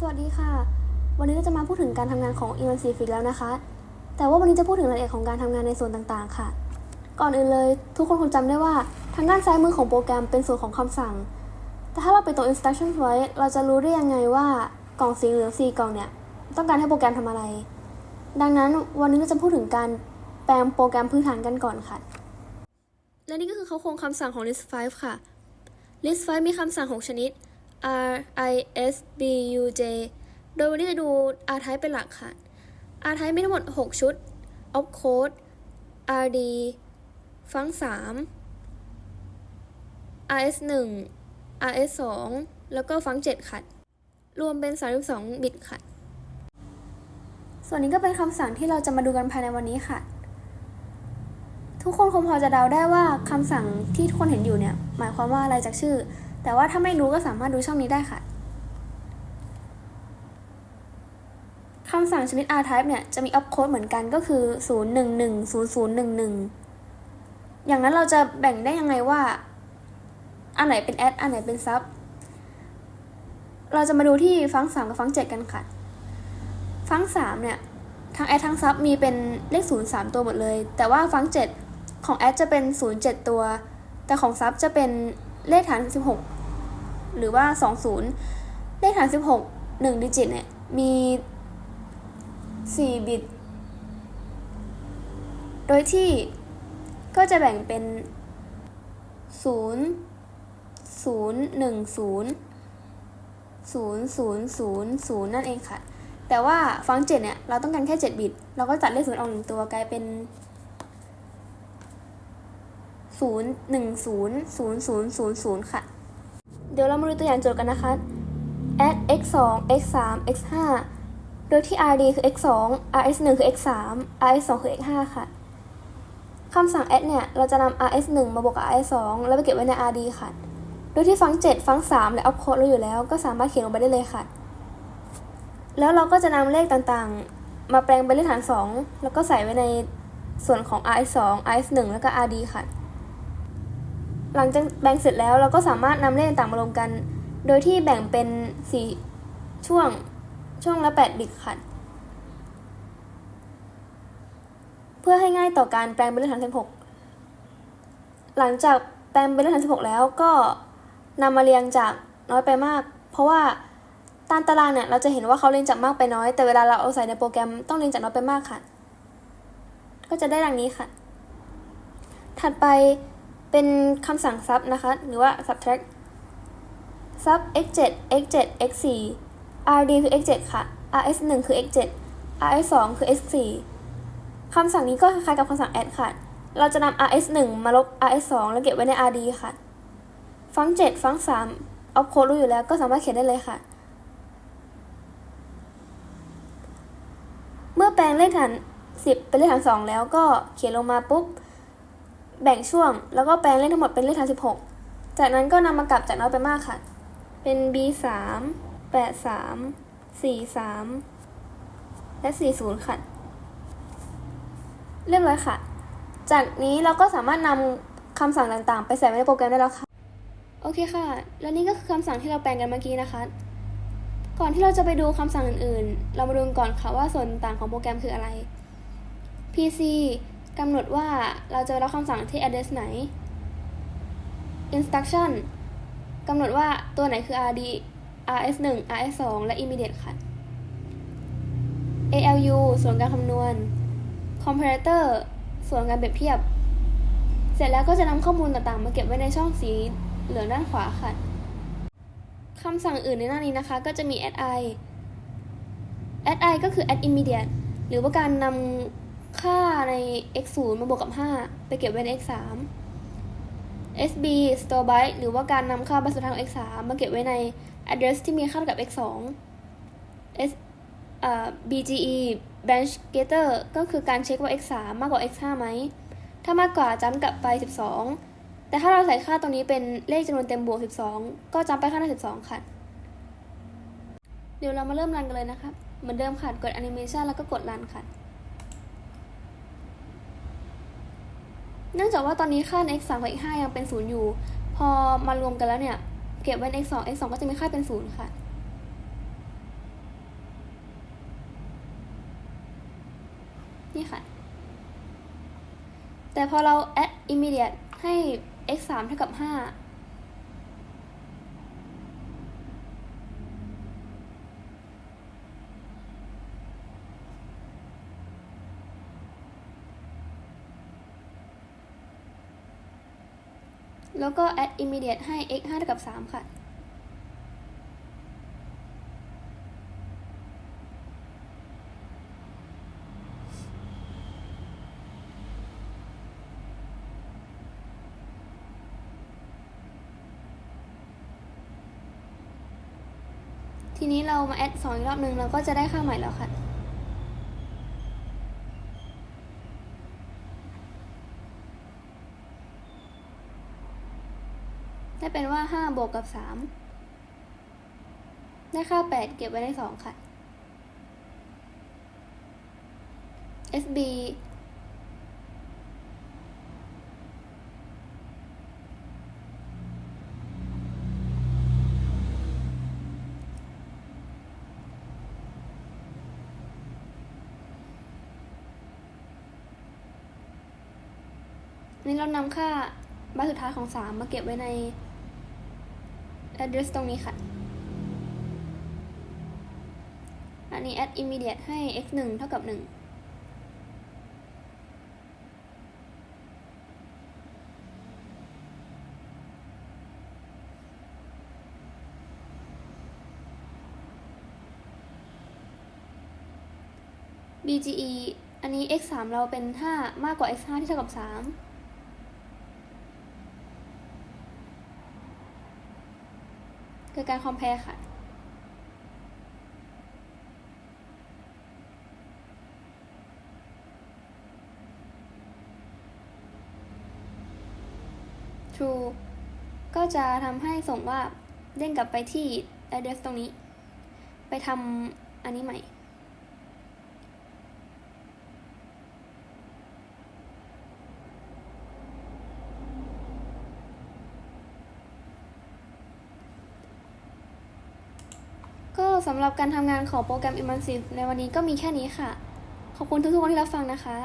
สวัสดีค่ะ วันนี้เราจะมาพูดถึงการทำงานของ e m c f i x แล้วนะคะ แต่ว่าวันนี้จะพูดถึงรายละเอียดของการทำงานในส่วนต่างๆ ค่ะ ก่อนอื่นเลยทุกคนคงจำได้ว่าทางด้านซ้ายมือของโปรแกรมเป็นส่วนของคำสั่ง แต่ถ้าเราไปตรง instruction ไว้เราจะรู้ได้ยังไงว่ากล่องสีเหลืองสี่กล่องเนี่ยต้องการให้โปรแกรมทำอะไร ดังนั้นวันนี้เราจะพูดถึงการแปลงโปรแกรมพื้นฐานกันก่อนค่ะ และนี่ก็คือเขาโครงคำสั่งของ list 5 ค่ะ list 5 มีคำสั่ง 6 ชนิด r i s b u j โดยวันนี้จะดู r type เป็นหลักค่ะ r type มีทั้งหมด 6 ชุด opcode rd ฟัง 3 rs 1 rs 2แล้วก็ฟัง 7 ค่ะ รวมเป็น 32 บิตค่ะ ส่วนนี้ก็เป็นคำสั่งที่เราจะมาดูกันภายในวันนี้ค่ะ ทุกคนคงพอจะเดาได้ว่าคำสั่งที่ทุกคนเห็นอยู่เนี่ย หมายความว่าอะไรจากชื่อ แต่ว่าถ้าไม่รู้ก็สามารถดูช่องนี้ได้ค่ะคำสั่งชนิด R-type เนี่ยจะมี opcode เหมือนกันก็คือ 0110011 อย่างนั้นเราจะแบ่งได้ยังไงว่า อันไหนเป็น add อันไหนเป็น sub เราจะมาดูที่ฟังก์3กับฟังก์7กันค่ะ ฟังก์3เนี่ยทั้ง add ทั้ง sub มีเป็นเลข 0 3 ตัวหมดเลย แต่ว่าฟังก์7ของ add จะเป็น 0 7 ตัว แต่ของ sub จะเป็นเลขฐาน 16 หรือว่า 20 เลขฐาน16 1ดิจิตเนี่ย มี 4 บิต โดยที่ก็จะแบ่งเป็น 0 0 1 0 0 0 0 0 นั่นเองค่ะ แต่ว่าฟังก์7เนี่ย เราต้องการแค่ 7 บิต เราก็ตัดเลขศูนย์ออกหนึ่งตัวกลายเป็น 0 1 0 0 0 0 0 ค่ะ เดี๋ยวเรามาดูตัวอย่างโจทย์กันนะคะ add x 2 x 3 x 5โดยที่ rd คือ x 2 rs 1คือ x 3 rs 2คือ x 5ค่ะคำสั่ง add เนี่ย เราจะนำ rs 1มาบวกกับ rs 2แล้วไปเก็บไว้ใน rd ค่ะ โดยที่ฟังก์7ฟังก์3และ opcode เราอยู่แล้ว ก็สามารถเขียนลงไปได้เลยค่ะ แล้วเราก็จะนำเลขต่างๆ มาแปลงเป็นเลขฐาน 2 แล้วก็ใส่ไว้ในส่วนของ rs 2 rs 1แล้วก็ rd ค่ะ หลังจากแบ่งเสร็จแล้วเราก็สามารถนำเลขต่างมารวมกัน โดยที่แบ่งเป็น4ช่วงช่วงละ8บิตค่ะ เพื่อให้ง่ายต่อการแปลงเป็นเลขฐาน16หลังจากแปลงเป็นเลขฐาน16แล้วก็นำมาเรียงจากน้อยไปมาก เพราะว่าตามตารางเนี่ยเราจะเห็นว่าเขาเรียงจากมากไปน้อย แต่เวลาเราเอาใส่ในโปรแกรมต้องเรียงจากน้อยไปมากค่ะ ก็จะได้ดังนี้ค่ะ ถัดไป เป็นคำสั่ง sub นะคะ หรือว่า subtract sub x 7 x 7 x 4 rd คือ x 7ค่ะ rs 1คือ x 7 rs 2คือ x 4คำสั่งนี้ก็คล้ายๆกับคำสั่ง add ค่ะ เราจะนำ rs 1มาลบ rs 2แล้วเก็บไว้ใน rd ค่ะ ฟังก์7ฟังก์3เอาโค้ดรู้อยู่แล้วก็สามารถเขียนได้เลยค่ะเมื่อแปลงเลขฐาน 10 เป็นเลขฐาน 2 แล้วก็เขียนลงมาปุ๊บ แบ่งช่วง แล้วก็แปลงเลขทั้งหมดเป็นเลขฐาน16จากนั้นก็นำมากลับจากน้อยไปมากค่ะ เป็น b 3 8 3 4 3และ40ค่ะ เรียบร้อยค่ะ จากนี้เราก็สามารถนำคำสั่งต่างๆ ไปใส่ไว้ในโปรแกรมได้แล้วค่ะ โอเคค่ะ และนี่ก็คือคำสั่งที่เราแปลงกันเมื่อกี้นะคะ ก่อนที่เราจะไปดูคำสั่งอื่นๆ เรามาดูก่อนค่ะว่าส่วนต่างของโปรแกรมคืออะไร PC กำหนดว่าเราจะรับคำสั่งที่ address ไหน Instruction กำหนดว่าตัวไหนคือ RD RS1 RS2 และ immediate ค่ะ ALU ส่วนการคำนวณ Comparator ส่วนการเปรียบเทียบ เสร็จแล้วก็จะนำข้อมูลต่างๆ มาเก็บไว้ในช่องสีเหลืองด้านขวาค่ะ คำสั่งอื่นในหน้านี้นะคะ ก็จะมี add i add i ก็คือ add immediate หรือว่าการนำ ค่าใน x 0มาบวกกับ 5 ไปเก็บไว้ใน x 3 sb store byte หรือว่าการนำค่าบัตรสุดท้ายของ x 3มาเก็บไว้ใน address ที่มีค่าเท่ากับ x 2 s bge branch getter ก็คือการเช็คว่า x 3มากกว่า x 5ไหม ถ้ามากกว่าจำกลับไป 12 แต่ถ้าเราใส่ค่าตรงนี้เป็นเลขจำนวนเต็มบวก 12 ก็จำไปค่าหน้า12 ค่ะ เดี๋ยวเรามาเริ่มรันกันเลยนะครับ เหมือนเดิมค่ะ กด animation แล้วก็กดรันค่ะ เนื่องจากว่าตอนนี้ค่า x 3กับ x 5ยังเป็นศูนย์อยู่ พอมารวมกันแล้วเนี่ย เก็บไว้ x 2 x 2ก็จะมีค่าเป็นศูนย์ค่ะ นี่ค่ะ แต่พอเรา add immediate ให้ x 3เท่ากับ 5 แล้วก็ add immediate ให้ x 5เท่ากับ 3 ค่ะ ทีนี้เรามา add 2อีกรอบหนึ่งเราก็จะได้ค่าใหม่แล้วค่ะ ได้เป็นว่า5บวกกับ3ได้ค่า8เก็บไว้ใน2ค่ะ SB นี่เรานำค่าใบสุดท้ายของ 3 มาเก็บไว้ใน address ตรงนี้ค่ะ อันนี้ add immediate ให้ x 1เท่ากับ1 BGE อันนี้ x 3เราเป็น 5 มากกว่า x 5ที่เท่ากับ 3 คือการคอมเพลค่ะ true ก็จะทำให้ส่งว่าเด้งกลับไปที่ address ตรงนี้ ไปทำอันนี้ใหม่ ก็ สำหรับการทำงานของโปรแกรม Immersive ในวันนี้ก็มีแค่นี้ค่ะ ขอบคุณทุกๆคนที่รับฟังนะคะ